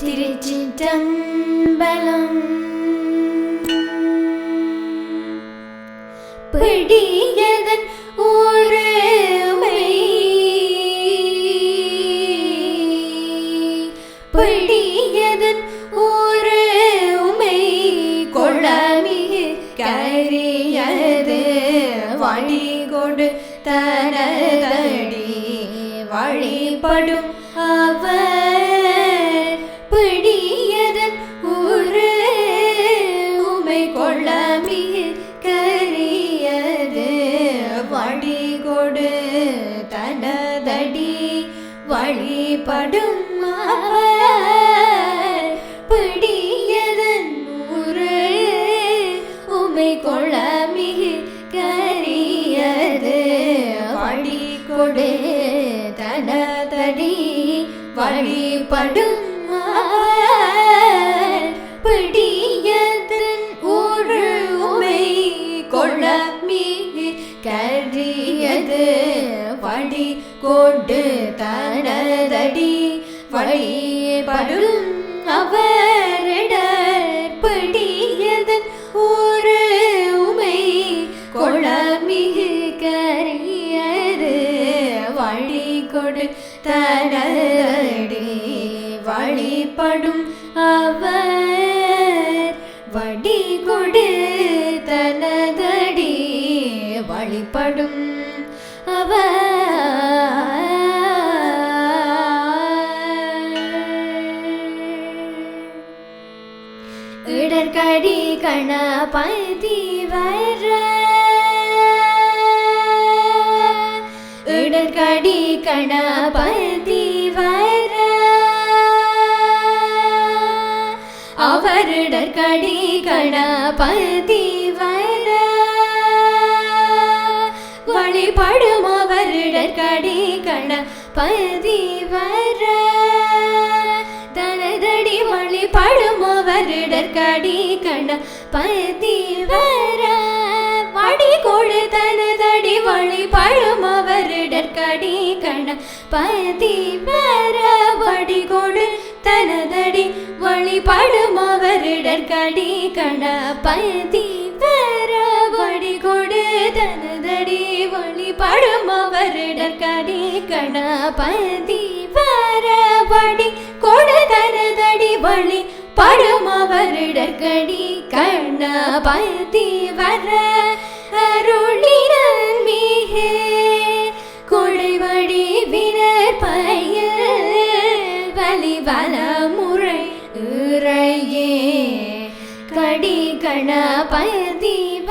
திருச்சிற்றம்பலம். பிடியதன் ஊருமை பிடியதன் ஊருமை கொள்ளமிகு கரியது வழிகொடு தனதடி. வழிபடும் கொடு தனதடி வழிபடும் பிடியதன் ஊழல் உமை கொள்ள வழி வழிபடும் அவர் வடி கொடு தனதடி வழிபடும் அவர். இடர்கடி கணபதி கணபதி வர அவரிடர்கடி கணபதி வர வழிபடும் அவரிடர்கடி கணபதி வர தனதடி வழிபடும் அவரிடர்கடி கணபதி வர வடி கொடு தனதடி வழி பழம் வழிபடும் கண பதி பெற வடி கொடு தனதடி வழி பழம் வழிபடும் கண பதி பெற வடி கொடு தனதடி வழி பழம் வழிபடும் கண பதி பெற வடி கொடு தனதடி வழி படும் அவரிடற்கடி கண்ண பயத்தி வர அருளினன் மிகு கொடைவடி வினர் பயிர் வலி வல முறை இறையே கடி கண வர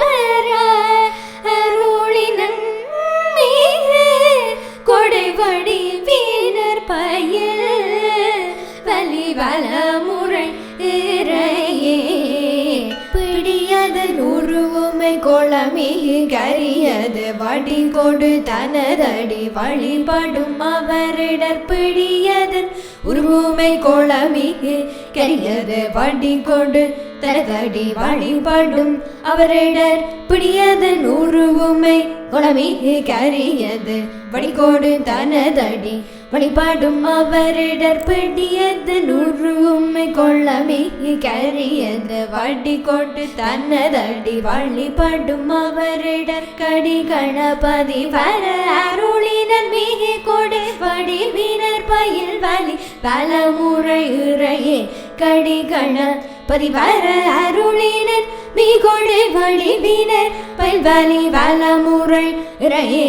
கோலமிகு கரியது வடி கொடு தனதடி வழிபடும் அவரிடர் பிடியதன் உருவுமை கோலமிகு கரியது வடி கொடு தனதடி வழிபடும் அவரிடர் பிடியதன் உருவுமை கொளமிகு கரியது வடிகோடு தனதடி வழிபாடும் அவரிடற்படியது நூறு உண்மை கொள்ளமே கரியது வடி கொண்டு தன்னதடி வழிபாடும் அவரிடற்கடி கணபதி வர அருளினர் மிகு கொடு வடிவினர் பயில் வலி பல முறை இறையே கடி கணபதி வர அருளினன் மிகொடு வடிவினர் பயில் வலி பல முறை இறையே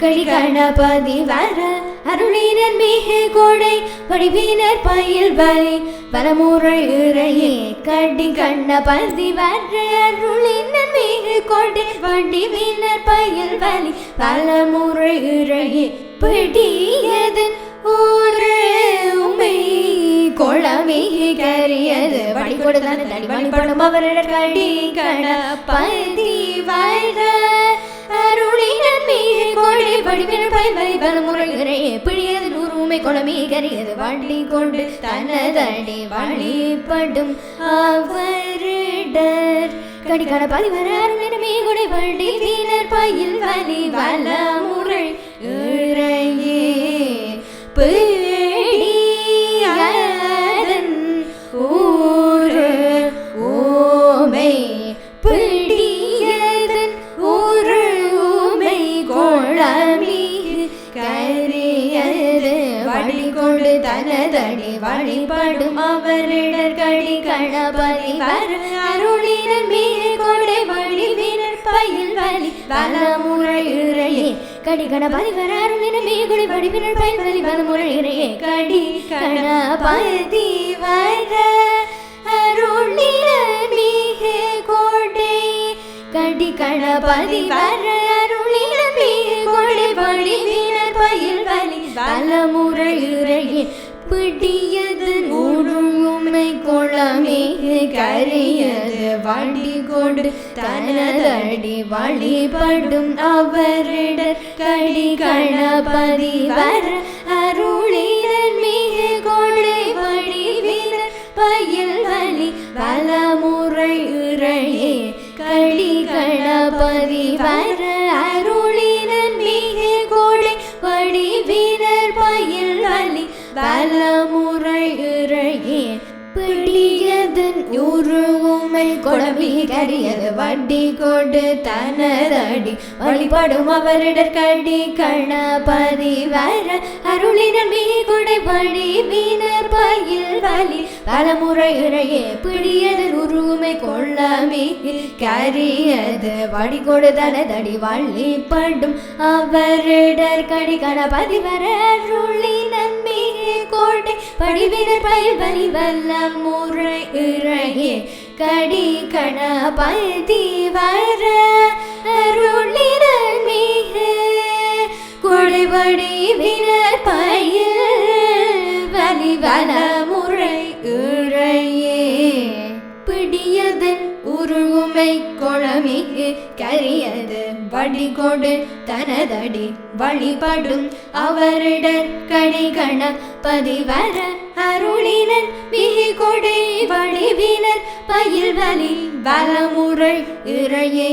கடி கணபதி வர அருளினர் மிகு கொடை வடிவினர் பயில் வலி பலமுறை இறையே கடி கண்ண பந்தி வர அருளினர் மிகு கொடை வடிவினர் பயில் வலி பலமுறை இறையே பிடியது ஊரு உமை கொளமிகு கரியது. வழி கொடுத்தான தடி வழிபடும் அவரிடர் கடி கணபதி வர அருளினன் மீது கொடை வடிவினர் பயன்பலை பலமுறைகிறே பிடியது நூறுமை கொளமி கரியது கொண்டு தனதடி வழிபடும் அவரிடர். கடிக்கான பதிவர அருளினமே கொடை வள்ளி வீணர் பயில் வலி வலமுறை முறை தனதடி வழிபடும் அவரிடர் கடி கணபதி வரும் அருளினர் மீது கொடை வழி வீரர் பயில் வலி வலமுறை இறையே. கடி கணபதி வர அருளினர் மீது கொடை வழி வீரர் பயில் வலி வலமுறை இறையே. கடி கணபதி வர அருளினர் மீது கொடை. கடி கணபதி வர அருளினர் மீது கொடை வழி வலி வலமுறை இறையே பிடியது நூறுமை குளமே கரியது வழி கொண்டு தனதடி வழிபடும் அவரிடர் கடி கணபதி வர அருளி. பிடியதன் உருவுமை கொடவி கரியது வட்டி கொடு தனதடி. வழிபடும் அவரிடர் கடி கணபதி வர. அருளினர் மீ கொடை வீணர் பயில் வலி. பலமுறை இறையே பிடியதன் உருவுமை கொள்ளமே கரியது. வடி கொடு தனதடி வழிபடும் அவரிடர் கடி கணபதி வர. அருளினர் கோட்டை படிவீரர் பயில் வலி வல்ல முறை இறையே கடி கண கணபதி வர அருளினர் மிக கொடைபடி வீரர் பயில் வலி வல வழிகொடு தனதடி வழிபடும் அவரிடர் கடிகண பதிவர அருளினர். மிகி கொடை வடிவினர். பயில் வலி வலமுறை இறையே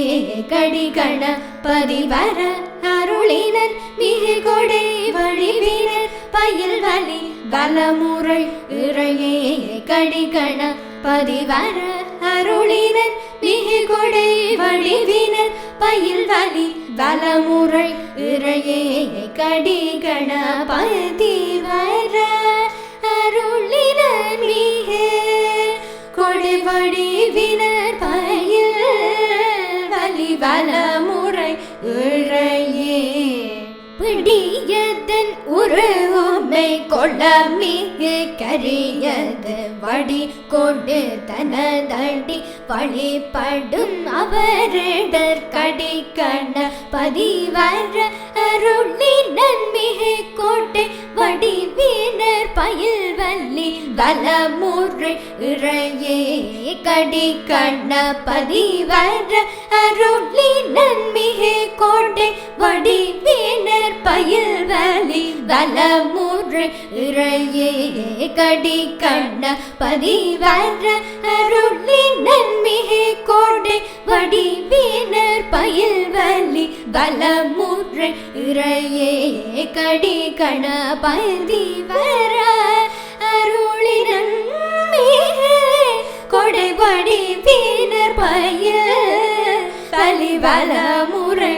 கடிகண பதிவர அருளினர். மிகி கொடை வழிவினர் பயில் வலி வலமுறை இறையே கடிகண பதிவர அருளினர். மிகு கொடை வழிவினர் பயில் வலி வலமுறை இறையே கடி கணபதி வர அருளின மிகு கொடை வினர் பயில் வலி வலமுறை இறையே. பிடியதன் கொடை கொள்ள மிகு கரியது வடி கொண்டு தனதடி வழிபடும் அவரிடர் கடி கண்ண பதிவர அருளி நன்மிகு கோட்டை வடி பயில் வல்லி வலமுறை இறையே கடி கண்ண பதிவர அருளி நன்மிகு கோட்டை வடி வீணர் பயில் வலி வலமுறை இறையே கடி கண்ண பதிவர அருளி நன்மிகு கோட்டை வடி வீணர் பயில் வலி வலமுறை இறையே கடி கண பதி வர நன்மிகு கொடைபடி பின்னர் வீணர் பயில் முறை